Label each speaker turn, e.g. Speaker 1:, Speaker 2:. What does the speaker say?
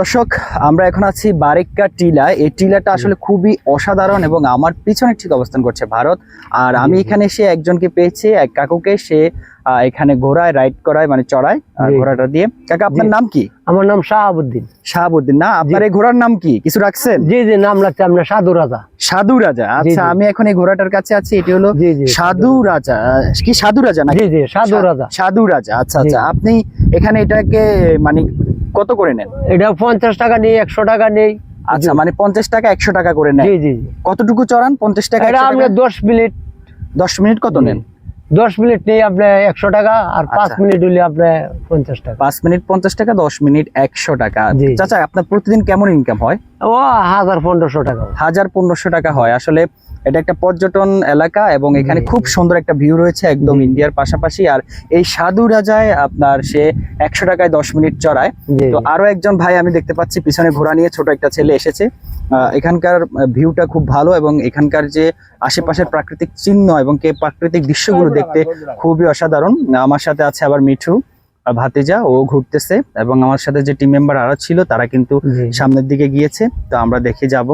Speaker 1: দর্শক আমরা এখন আছি বারেক্কা টিলা। এই টিলাটা আসলে খুবই অসাধারণ এবং আমার পিছনে ঠিক অবস্থান করছে ভারত। আর আমি এখানে এসে একজনকে পেয়েছি এক কাকুকে। সে এখানে ঘোড়ায় রাইড করায় মানে চড়ায় ঘোড়াটা দিয়ে। কাকা আপনার নাম কি?
Speaker 2: আমার নাম শাহাবুদ্দিন।
Speaker 1: শাহাবুদ্দিন। না আপনার এই ঘোড়ার নাম কি? কিছু রাখছেন?
Speaker 2: জি জি নাম লাগছে আপনার সাধু রাজা।
Speaker 1: সাধু রাজা? আচ্ছা আমি এখন এই ঘোড়াটার কাছে আছি এটি হলো সাধু রাজা। কি সাধু রাজা না
Speaker 2: জি জি সাধু রাজা।
Speaker 1: সাধু রাজা আচ্ছা আচ্ছা। আপনি এখানে এটাকে মানে কত করে নেন?
Speaker 2: এটা পঞ্চাশ টাকা নেই একশো টাকা নেই।
Speaker 1: আচ্ছা মানে পঞ্চাশ টাকা একশো টাকা করে নেন।
Speaker 2: জি জি
Speaker 1: কতটুকু চড়ান? পঞ্চাশ টাকা
Speaker 2: এটা
Speaker 1: 100
Speaker 2: আপনার দশ মিনিট।
Speaker 1: দশ মিনিট কত নেন?
Speaker 2: দশ মিনিট নেই আপনার একশো টাকা আর পাঁচ
Speaker 1: আচ্ছা।
Speaker 2: মিনিট হলে আপনার পঞ্চাশ টাকা।
Speaker 1: পাঁচ মিনিট পঞ্চাশ টাকা দশ মিনিট একশো টাকা। চাচা আপনার প্রতিদিন কেমন ইনকাম হয়?
Speaker 2: ও হাজার পনেরোশো টাকা
Speaker 1: হাজার পনেরোশো টাকা হয়। আসলে এটা একটা পর্যটন এলাকা এবং এখানে খুব সুন্দর একটা ভিউ রয়েছে একদম ইন্ডিয়ার পাশাপাশি। আর এই সাধু রাজায় আপনার সে একশো টাকায় দশ মিনিট চড়ায়। তো আরও একজন ভাই আমি দেখতে পাচ্ছি পিছনে ঘোড়া নিয়ে ছোট একটা ছেলে এসেছে। আহ, এখানকার ভিউটা খুব ভালো এবং এখানকার যে আশেপাশের প্রাকৃতিক চিহ্ন এবং কে প্রাকৃতিক দৃশ্যগুলো দেখতে খুবই অসাধারণ। আমার সাথে আছে আবার মিঠু। ভাতিজা ও ঘুরতেছে এবং আমার সাথে যে টিম মেম্বার আরও ছিল তারা কিন্তু সামনের দিকে গিয়েছে। তো আমরা দেখে যাব।